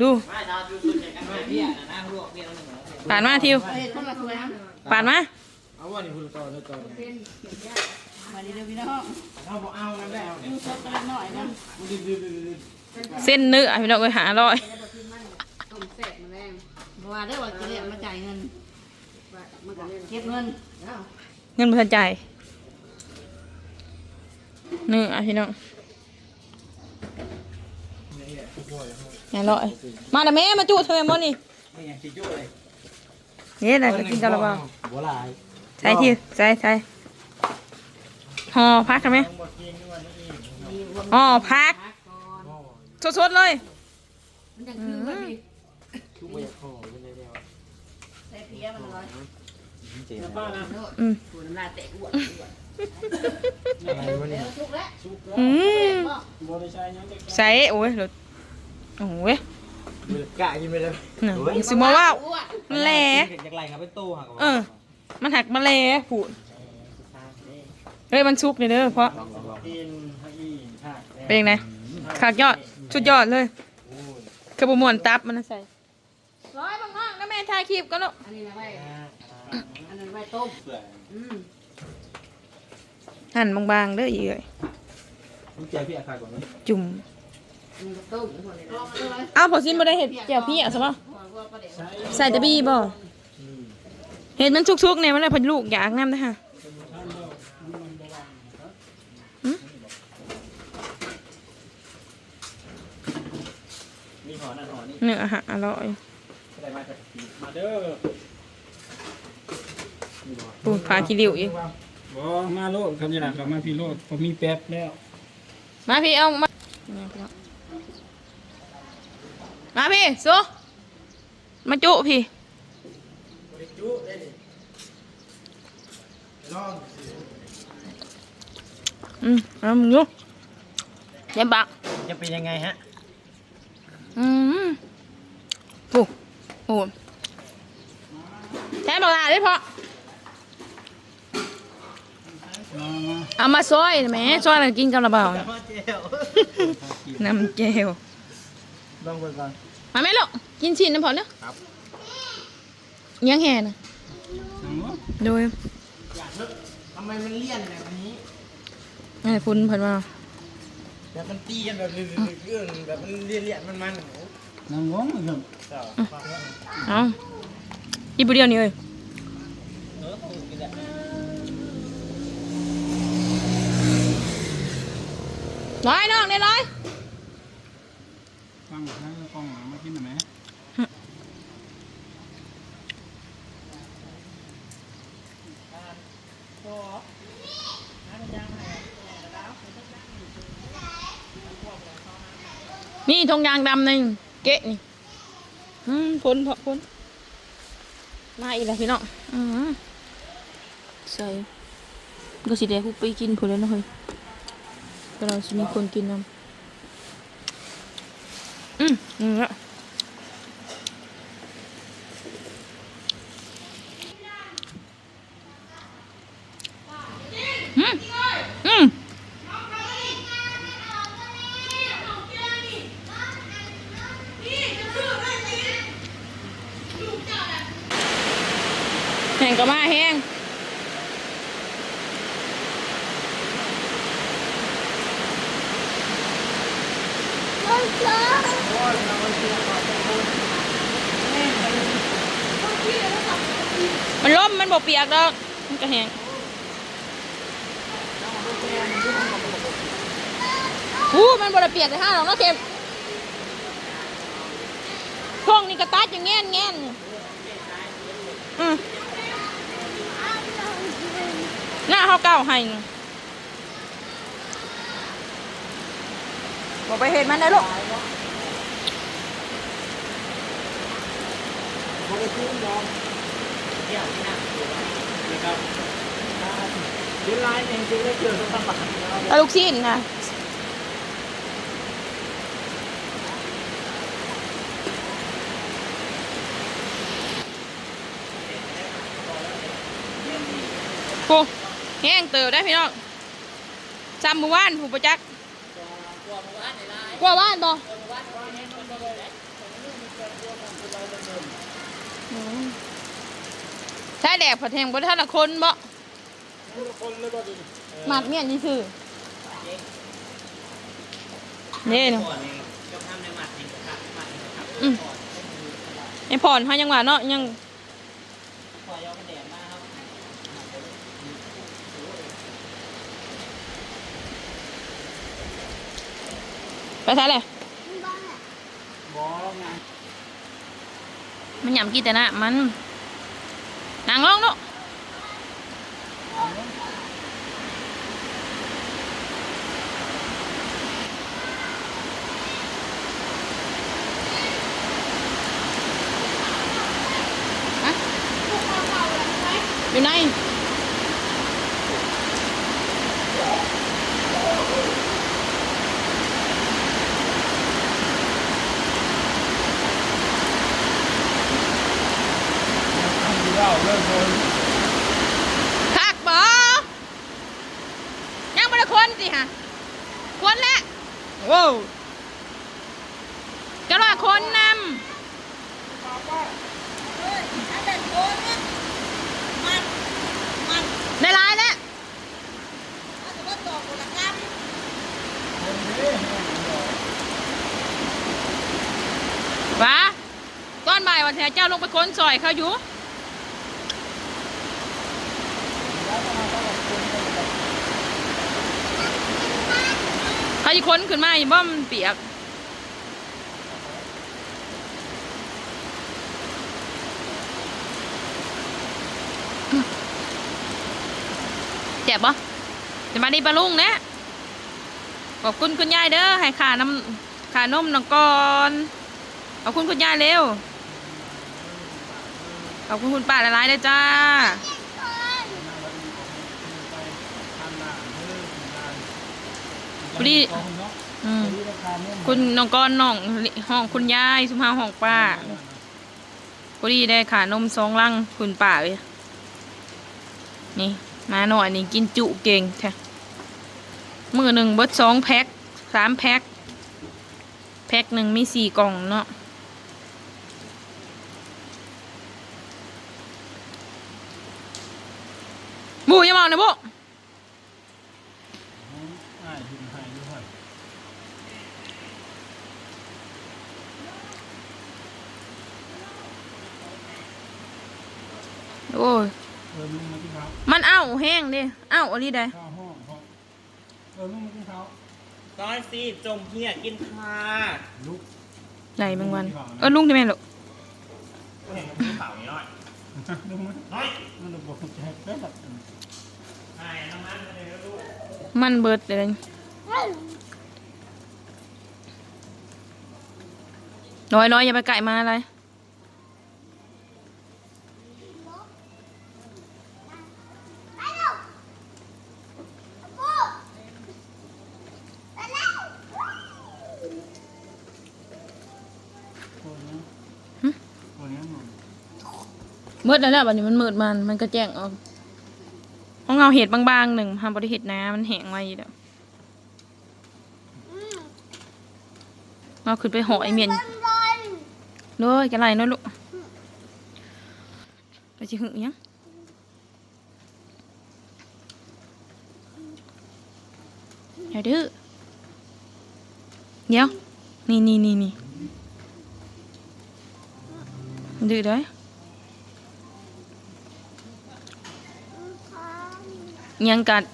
ดูไม่ดาวดูตัวใหญ่กันไม่พี่อะนั่งลวกเบี้ยแล้วหนึ่งปานมาทิวเฮ็ดคนละสวยนะปานมาเอาว่านี่คุณต่อเลยต่อมาดีเด้อพี่น้องเอาบ่เอานั่นแล้วเนี่ยดูสดกันหน่อยนะดื้อดื้อดื้อดื้อเส้นเนื้อพี่น้องเอ้ยหาร้อยต้มแซ่บมาแรงบ่ว่าได้อว่าจะเรียกมาจ่ายเงินมันก็เก็บเงินเงินบ่ทันจ่ายเนื้อพี่น้อง หาร้อยมาแต่แม่มาจูเธอแม่บ่นี่ไม่ยังสิจุเลยนี่แหละจะกินกันหรือเปล่าบัวลายใช่ทิวใช่ใช่ห่อพักกันไหมบ่กินด้วยนี่มีรวมห่อพักสดๆเลยมันจังคือว่าพี่ทุกอยากขอเป็นได้แล้วใส่เพียมันร้อยเจ๋งป้านะโน่นอืมตัวน้ำลายแตกอ้วนอ้วนอะไรวะเนี่ยแล้วสุกแล้วสุกแล้วอืมบ่บ่ได้ใช้ยังจะใส่โอ้ยรถ โอ้ยกะกินไปเลยน่ะอย่าสิมาว่าวอ้วนมันแหลอยากไล่ครับเป็นตู้หักเออ มันหักมาแหลผูดเฮ้ยมันชุกเลยเด้อเพราะกินให้อีค่ะเป็นยังไงขากยอดชุดยอดเลยกระบมวนตับมันนะใส่ร้อยบางๆนะแม่ถ่ายคลิปก็ลูกอันนี้นะไว้อันนั้นไว้ต้มเปื่อยอืมหั่นบางๆเด้ออีเอ้ยต้องเจอพี่อาคาก่อนไหม จุ่มอันนี้ก็ต้มหมดเลยนะเอ้าพอซินบ่ได้เห็ดแจ่วพี่อะใช่ปะใส่ตะบี้บ่เห็ดมันชุกๆเนี่ยมันเลยพอลูกอยากน้ำนะฮะมีหอนั่นหอนี่เนื้อหาอร่อยได้มาจากมาเด้อปูพาขี้ริ้วอีกบ่มาโลดคันนี้ล่ะก็มาพี่โลดผมมีแป๊บแล้ว มาพี่เอามาเนี่ยพี่น้อง มาพี่สู้มาจุพี่จุได้ดิลองอืมเอามึงอยู่เย็บบักจะเป็นยังไงฮะ อืมปูปูแทนบอกลาได้พอมามาเอามาซอยแหมซอยแล้วกินกับระเบาพ่อเจลน้ำเจล ลองไปก่อนมาไหมลูกกินชิ้นน้ำพอเนาะครับยังแห่นะสั่งบ่โดยทำไมมันเลี่ยนแบบนี้ไอ้พุ่นเพิ่นว่าแบบมันตีกันแบบเรื่องแบบมันเลี่ยนเลี่ยนมันมันนั่งงงครับเอาอีบุเดียวนี่เอ้ยเออถูกกินแหละร้อยน้องได้ร้อย ฟังห้กล้องมากินหน่อยไหมนี่ทงยางดำหนึ่งเกะนี่อืมพ้นพอพ้นมาอีกแล้วพี่น้องอืมใส่ก็สิเดี๋ยวกูไปกินผลแล้วนะเฮ้ยก็เราจะมีคนกินน้ำ อืมอืมละอืมอืม แห้งก็มาแห้ง มันล้มมันบกเปียกดอกมันก็แห้งอู้มันบดเปียกเลยห้าหรอกเนาะเข็มช่วงนี้กระตัดอย่างแง่นแง่นอืมหน้าเขาเก้าให้บอกไปเห็นมันได้ลูก นะครับเวลาจริงๆแล้วเจอต้องทำบาปเอาลูกชิ้นนะโอ้แห้งเติบได้พี่น้องจำหมู่บ้านผู้ประจักษ์กลัวบ้านบ่ แดกผัดแทงบ่ได้ทันละคนบ่คนเลยบ่ดีหมัดเมียนนี่คือนี่เนาะก่อนเองจะทำในหมัดนี่ครับหมัดนี่ครับอืมไอ้พรเฮายังว่าเนาะยังพอยาวมันแดดมากครับไปใช่เลยบ่ไงมันหยำกี่แต่นะมัน นางลองเนาะฮะอยู่ไหน ทำดีแล้วเลิกเลย คักบ่ยังไม่ได้คนสิฮะคนแล้ว โว้วจะรอคนนำได้หลายแล้ววะตอนบ่ายวันแท้เจ้าลงไปค้นซอยเขาอยู่ เขาจะค้นขึ้นมาอยู่บ่มันเปียก เจ็บปะจะมาดีปลาลุงนะขอบคุณคุณยายเด้อให้ขาน้ำขานมน้องก่อนขอบคุณคุณยายเร็วขอบคุณคุณป้าหลายๆเลยจ้า พอดีอืมคุณน้องก้อนน้องห้องคุณยายสุภาห้องป้าพอดีได้ขานมสองลังคุณป้าเลยนี่ มาหน่อยนี่กินจุเก่งแท้มือหนึ่งเบิดสองแพ็คสามแพ็คแพ็คหนึ่งมีสี่กล่องเนาะบูอย่าเมานะบู อ้ายหินหายอยู่หั่น โอ้ยเออลุงมาที่เขามันเอ้าแห้งดิเอ้าอะไรได้ข้าวห้องเขาเออลุงมาที่เขาก้อยสิจมเหี้ยกินค่ะลุกไหนบางวัน เออลุงที่แม่นหรอกก็เห็นมันมีเปล่านิดหน่อยลุงมันน้อยมันจะบอกจะให้ได้แบบไอ้น้ำมันมาเลยนะลูกมันเบิดเลยร้อยร้อยอย่าไปไก่มาอะไร มืดแล้วแหละบัดนี้มันมืดมันมันก็แจ้งออกห้องเงาเห็ดบางๆหนึ่งทำบริเห็ดน้ำมันแห้งไว้อยู่แล้วเราขึ้นไปห่อยเมียนเลยกันไรเนาะลูกไปจิหึยังอย่าดื้อเดี๋ยวนี่นี่นี่นี่ดื้อเด้อ ยังกัด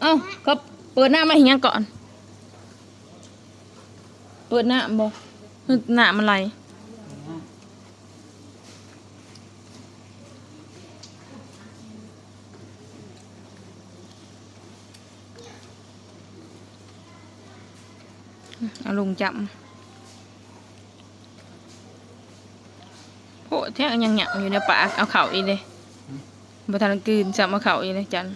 เอ้าก็เปิดหน้ามาเห็นยังก่อน เปิดหน้าบ่ฮึกหน้ามันไหลเอาลุงจับโอ้ แท้ยังหยักอยู่ในปากเอาเข่าอีเลยบัทันกลืนจับมาเข่าอีเลยจัน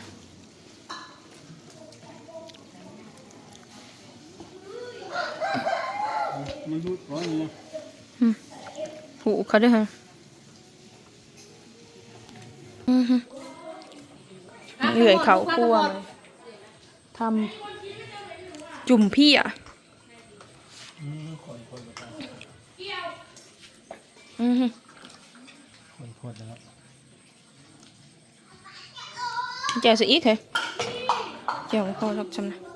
มันดูร้อนอยู่ผูกเขาด้วยฮะอื้อหือเหลื่อยเขาคั่วเลยทำจุ่มพี่อะนี่ข่อยข่อ ยกับอือฮึคนโคตรแล้วแจ่สิอีกเหรอแจ่วไม่พอรักจำนะ